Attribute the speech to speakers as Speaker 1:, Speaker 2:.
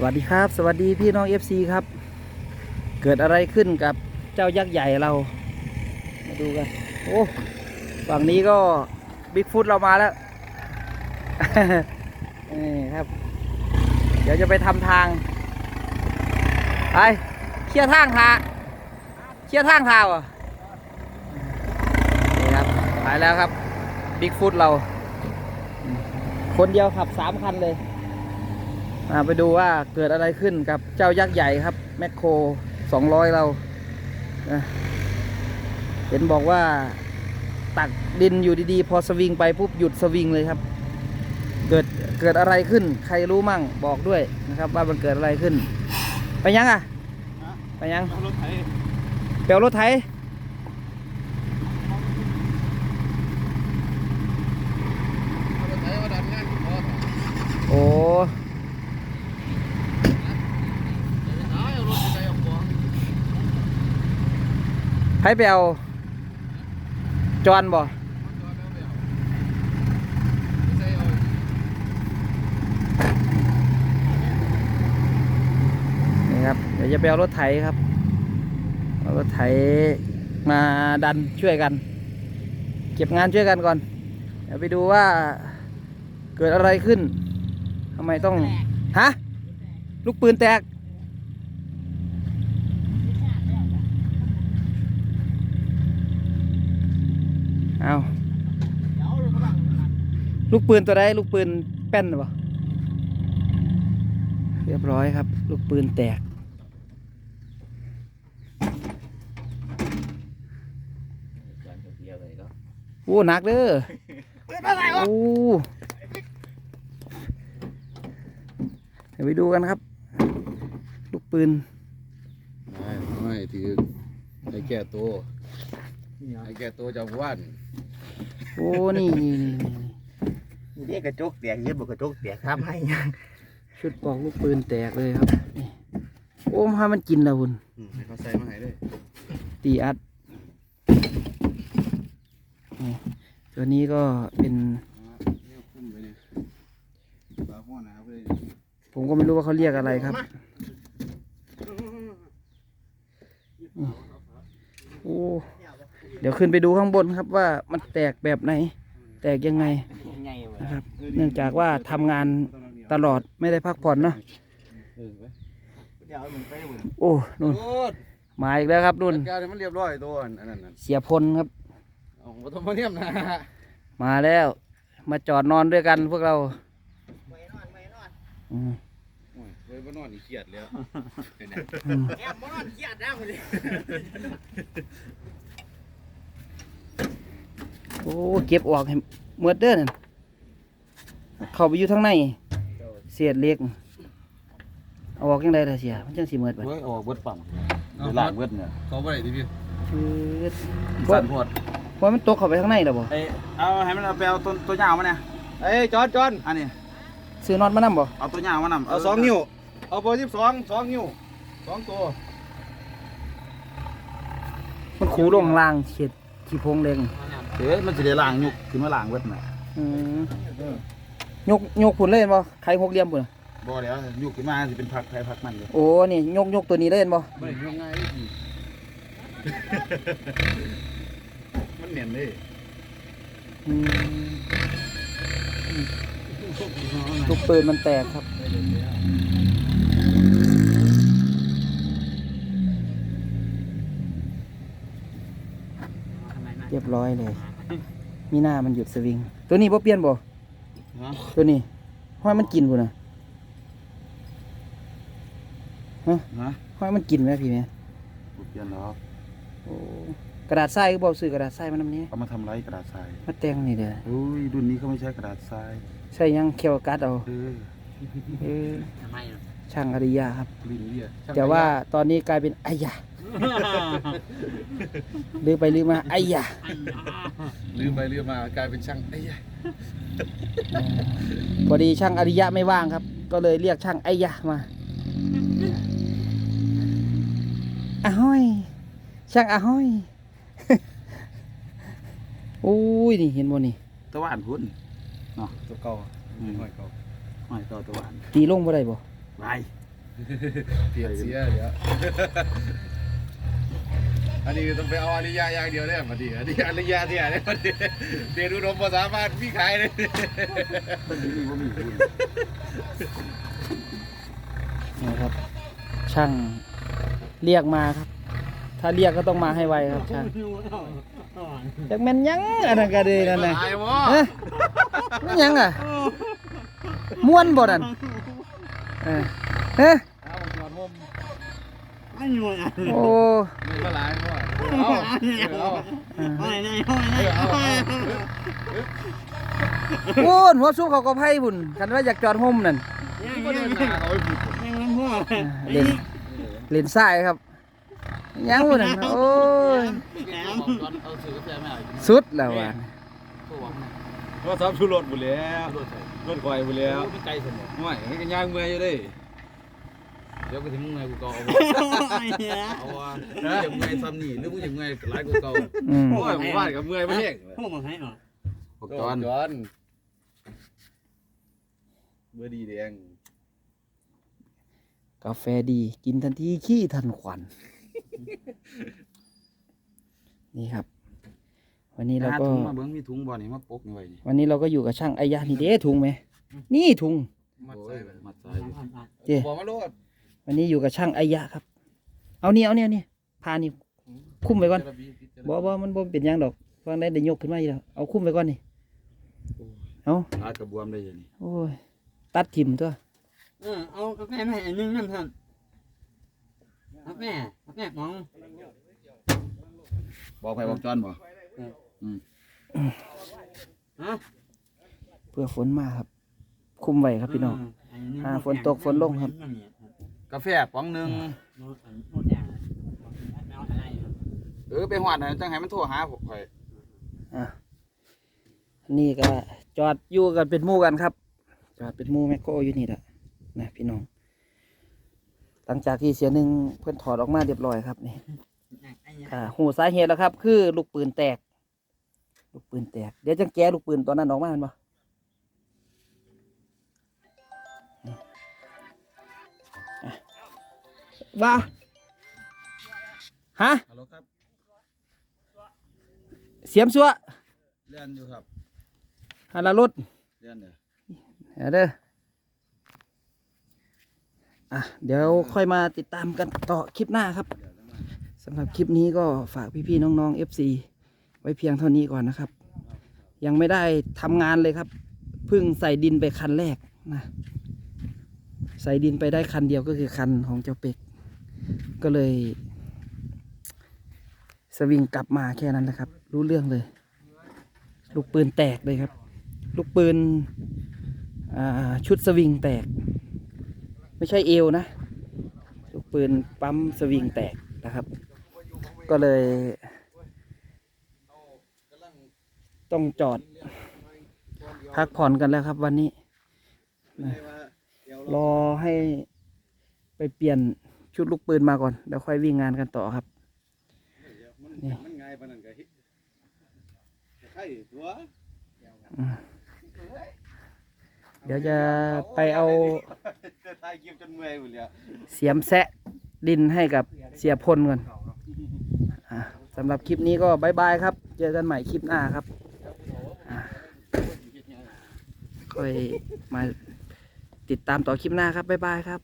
Speaker 1: สวัสดีครับ สวัสดีพี่น้อง FC ครับ เกิดอะไรขึ้นกับเจ้ายักษ์ใหญ่เรา มาดูกัน โอ้ฝั่งนี้ก็บิ๊กฟุตเรามาแล้วนี่ครับ เดี๋ยวจะไปทำทาง ไปเคลียร์ทางทาเคลียร์ทางทาวอะนี่ครับไปแล้วครับบิ๊กฟุตเรา คนเดียวขับสามคันเลย ไปดูว่าเกิดอะไรขึ้นกับเจ้ายักษ์ใหญ่ครับ แมคโครสองร้อยเรานะเห็นบอกว่าตักดินอยู่ดีๆ พอสวิงไปปุ๊บหยุดสวิงเลยครับ เกิดเกิดอะไรขึ้น ใครรู้มั่งบอกด้วยนะครับว่ามันเกิดอะไรขึ้น ไปยังอะ ไปยัง
Speaker 2: รถไถ
Speaker 1: เปลวรถไถ
Speaker 2: รถไถมาดันงานพอ
Speaker 1: โอ้
Speaker 2: เอารถไถออกบ่
Speaker 1: ไผเปลวจอนบ่นี่ครับ เดี๋ยวจะไปเอารถไถครับเอารถไถมาดันช่วยกัน เก็บงานช่วยกันก่อน เดี๋ยวไปดูว่าเกิดอะไรขึ้นทำไมต้อง ฮะ ลูกปืนแตก เอาลูกปืนตัวใดลูกปืนแป้นหรือเปล่าเรียบร้อยครับ ลูกปืนแตก โอ้หนักเด้อโอ้เดี๋ยวไปดูกันครับ ลูกปืน
Speaker 2: ไม่ไม่ถือไอ้แก่ตัว ไอ้แก่ตัวจากว่าน
Speaker 1: โอ้นี่นี่นี่นี่
Speaker 3: นี่กระจกแตกเย็บบกระจกแตกครับให้ยัง
Speaker 1: ชุดปอกลูกปืนแตกเลยครับนี่โอ้มามันกินแล้วคุณ
Speaker 2: ให้เขาใส่มาให้เลย
Speaker 1: ตีอัดนี่ตัวนี้ก็เป็น
Speaker 2: เนี่ยคุ้มไปเนี่ยปลาหัวหนาไปเลย
Speaker 1: ผมก็ไม่รู้ว่าเขาเรียกอะไรครับโอ้ เดี๋ยวขึ้นไปดูข้างบนครับว่ามันแตกแบบไหน แตกยังไง
Speaker 3: ไงวะ
Speaker 1: นะครับ เนื่องจากว่าทำงานตลอดไม่ได้พักผ่อนเนาะ
Speaker 2: เออไป
Speaker 3: เดี๋ยวมึงไปมึง
Speaker 1: โอ้นู่น
Speaker 2: โอ้
Speaker 1: มาอีกแล้วครับนุ่น
Speaker 2: จัดการให้มันเรียบร้อยตัวอันนั้นน่ะ
Speaker 1: เสียพลครับ
Speaker 2: เอาบ่ต้องมาเนี่ยมนะ
Speaker 1: มาแล้ว มาจอดนอนด้วยกันพวกเรา
Speaker 3: ไม่นอนไม่นอน
Speaker 1: อืม
Speaker 2: โอ้ยเว้ยบ่นอนนี่เครียดแล้วเป็นไง
Speaker 1: อืม
Speaker 3: แอมบ่นอนเครียดนะมึงดิ
Speaker 1: โอ้เก็บออกให้เมื่อเด้อนั่นเข้าไปอยู่ทางในเศษเหล็กเอาออกยังไงล่ะเสียมันจังสิเมื่อไป
Speaker 4: เฮ้ยออกเบิดฝั่งเดี๋ยวล่างเบิดเนี่ย
Speaker 2: เขาบ่ได้ดิพี่
Speaker 1: ชืด
Speaker 4: สั่นหมด
Speaker 1: เพราะมันตกเข้าไปข้างในแล้วบ่
Speaker 4: เอ้ยเอาให้มันเอาไปเอาตัวตัวยาวมาเนี่ย
Speaker 2: เอ้ยจอนจอน
Speaker 4: อันนี้
Speaker 1: ซื้อน็อตมานำบ่
Speaker 4: เอาตัวยาวมานำ
Speaker 2: เอาสองนิ้วเอาเบอร์ยี่สิบสองสองนิ้วสองตัว
Speaker 1: มันขูลงล่างเฉียดขี้โพงเล็ง
Speaker 4: เฮ้ยมันจะได้ล่างยุกขึ้นมาล่างเบิดน่ะ
Speaker 1: อืมยกยกผุนเล่นบ่ไข่หกเหลี่ยมพุ่นน่ะ
Speaker 4: บ่แล้วยุกขึ้นมาสิเป็นพักไทยพักมันเลย
Speaker 1: โอ้นี่ยกยกตัวนี้เล่นบ่
Speaker 2: ไม่ได้ยังไงพี่มันเหนียนเลย
Speaker 1: อืม ลูกปืนมันแตกครับ รียบร้อยเลย มีหน้ามันหยุดสวิง ตัวนี้บ่เปลี่ยนบ่
Speaker 4: ฮะ
Speaker 1: ตัวนี้ห้อยมันกินพุ่นน่ะ
Speaker 4: ฮะ
Speaker 1: ห้อยมันกินไหมพี่แม่
Speaker 4: บ่เปลี่ยนหรอก
Speaker 1: โอ้กระดาษทรายก็บอกซื้อกระดาษทรายมานำนี้
Speaker 4: เอามาทำไรกระดาษทราย
Speaker 1: มาแต่งนี่เด้อ
Speaker 4: อุ้ยรุ่นนี้เขาไม่ใช้กระดาษทราย
Speaker 1: ใช่ยังเคียวกัดเอา
Speaker 4: เออ
Speaker 1: เออ
Speaker 3: ทำไม
Speaker 1: ช่างอริยาครับ
Speaker 2: ลิ้นเลีย
Speaker 1: แต่ว่าตอนนี้กลายเป็นไอ้ยา ลือไปลือมาไอ้ยา
Speaker 2: ลืมไปลืมมากลายเป็นช่างไอ้ยะ
Speaker 1: พอดีช่างอริยะไม่ว่างครับ ก็เลยเรียกช่างไอ้ยามาอาห้อย ช่างอาห้อยโอ้ยนี่เห็นบ่นี่
Speaker 4: ตะวันพุ่น
Speaker 2: ตัวเก่าไม่ค่อยเก่า
Speaker 4: ไม่ต่อตะวัน
Speaker 1: ตีลงบ่ได้บ่
Speaker 4: ไป
Speaker 2: เปลี่ยนเสียเดี๋ยว อันนี้ต้องไปเอาอริยะอย่างเดียวเนี่ยมาดีอันนี้อริยะที่ไหนเนี่ยมาดีเรียนอุดมภาษาบ้านพี่ขายเลย
Speaker 4: ต้นนี้ว่ามีหุ้น
Speaker 1: นี่ครับ ช่างเรียกมาครับ ถ้าเรียกก็ต้องมาให้ไวครับช่างจักแม่นหยังอันนั้นก็ดีนั่นน่ะ
Speaker 2: ตายวะ
Speaker 1: เอ๊ะมันหยังอะม่วนบ่นั่นเออเฮ้ย
Speaker 2: เอาจอดมุม
Speaker 3: ไม่มีอะไร
Speaker 1: โอ้
Speaker 2: มีมาหลายมั้งเอาเอา
Speaker 3: ไม่ได้ไม่ได้
Speaker 1: พูนหัวซุปเขาก็ไพ่บุญคันว่าอยากจอดห่มนั่น
Speaker 3: ยัง
Speaker 2: ก็
Speaker 3: ยั
Speaker 2: เดิ
Speaker 3: ง
Speaker 2: นทางเอาไปผิด
Speaker 3: ยังพ่อ
Speaker 1: อ่าเล่นเล่นทรายครับหยังบุญนั่นโอ้ย
Speaker 3: แถม
Speaker 2: เอาซื้อกาแฟไม่เอา
Speaker 1: สุดแล้วว่ะ
Speaker 2: ก็ซับชูรถบุแล้วรถควายบุแล้ว
Speaker 3: ไกลสมอง
Speaker 2: ไม่ให้กันย่างเมื่อยอยู่ดิ เดี๋ยวก็ถึงเมื่อยกูก็เอาเอาว่าอย่างเมื่อยซ้ำนี่หรือมึงอย่างเมื่อยหลายกูเก่า
Speaker 1: อืม
Speaker 2: โอ้ยผมว่ากับเมื่อยไม่แห้ง
Speaker 3: พวกมันให้หรอ
Speaker 2: พวกจอนจอนเบอร์ดีแดง
Speaker 1: กาแฟดีกินทันทีขี้ทันขวัญนี่ครับ วันนี้เรา
Speaker 4: หา
Speaker 1: ก็
Speaker 4: ถุงมาเบิ้งมีถุงบ่อนี่มาปกนี่ไว้นี่
Speaker 1: วันนี้เราก็อยู่กับช่างอายะนี่เด้ถุงไหม นี่ถุง
Speaker 4: มัดใส่ไว้มัดใส่อยู่
Speaker 1: เจ้
Speaker 2: บอกมาโลด
Speaker 1: วันนี้อยู่กับช่างอายะครับ เอานี่เอาเนี่ยนี่พานี่คุ้มไว้ก่อนบ่บ่มันบ่เป็นหยังดอกฟังได้ได้ยกขึ้นมาอีกแล้วเอาคุ้มไว้ก่อนนี่เอา
Speaker 4: ลาดกระบวมได้ยังนี่
Speaker 1: โอ้ยตัดทิมตัว
Speaker 3: เออเอากาแฟมาอันนึงนั่นท่านกาแฟกาแฟมอง
Speaker 2: บอกไปบอกจอนบ่
Speaker 3: ฮะ
Speaker 1: เพื่อฝนมาครับ คุ้มไว้ครับพี่น้อง
Speaker 2: กาแฟป๋องหนึ่ง
Speaker 3: โน้ตโน้ตอย่างไม่เอาอะไร
Speaker 2: เออไปหวานนะจังให้มันโทรหาผมข่อย
Speaker 1: อะนี่ก็จอดอยู่กันเป็นหมู่กันครับ จอดเป็นหมู่แมคโครอยู่นี่แหละนะพี่น้อง หลังจากที่เสียหนึ่งเพื่อนถอดออกมาเรียบร้อยครับนี่อ่าหูสาเหตุแล้วครับ คือลูกปืนแตก ลูกปืนแตก เดี๋ยวจะแก้ลูกปืนตอนนั้นออกมาเห็นปะอะ ว่าฮะ
Speaker 2: ฮัลโหลครับ
Speaker 1: เสียมซัว
Speaker 2: เรียนอยู่ครับ
Speaker 1: ฮัลโหลรถ
Speaker 2: เรียนเด้อ
Speaker 1: เอาเด้ออะเดี๋ยวค่อยมาติดตามกันต่อคลิปหน้าครับสำหรับคลิปนี้ก็ฝากพี่ๆน้องๆ FC ไว้เพียงเท่านี้ก่อนนะครับ ยังไม่ได้ทำงานเลยครับเพิ่งใส่ดินไปคันแรกนะใส่ดินไปได้คันเดียวก็คือคันของเจ้าเป็ก ก็เลย สวิงกลับมาแค่นั้นแหละครับ รู้เรื่องเลย ลูกปืนแตกเลยครับ ลูกปืนชุดสวิงแตก ไม่ใช่เอวนะ ลูกปืนปั๊มสวิงแตกนะครับ ก็เลย ต้องจอด พักผ่อนกันแล้วครับวันนี้ รอให้ไปเปลี่ยน ชุดลูกปืนมาก่อนเดี๋ยวค่อยวิ่งงานกันต่อครับนี่
Speaker 2: ง่ายปนั้นก็เฮ็ดไข่ตัว
Speaker 1: เดี๋ยวจะไปเอา
Speaker 2: เสี
Speaker 1: ยมแซะดินให้กับเสียพลก่อนสำหรับคลิปนี้ก็บายบายครับ เจอกันใหม่คลิปหน้าครับค่อยมาติดตามต่อคลิปหน้าครับบายบายครับ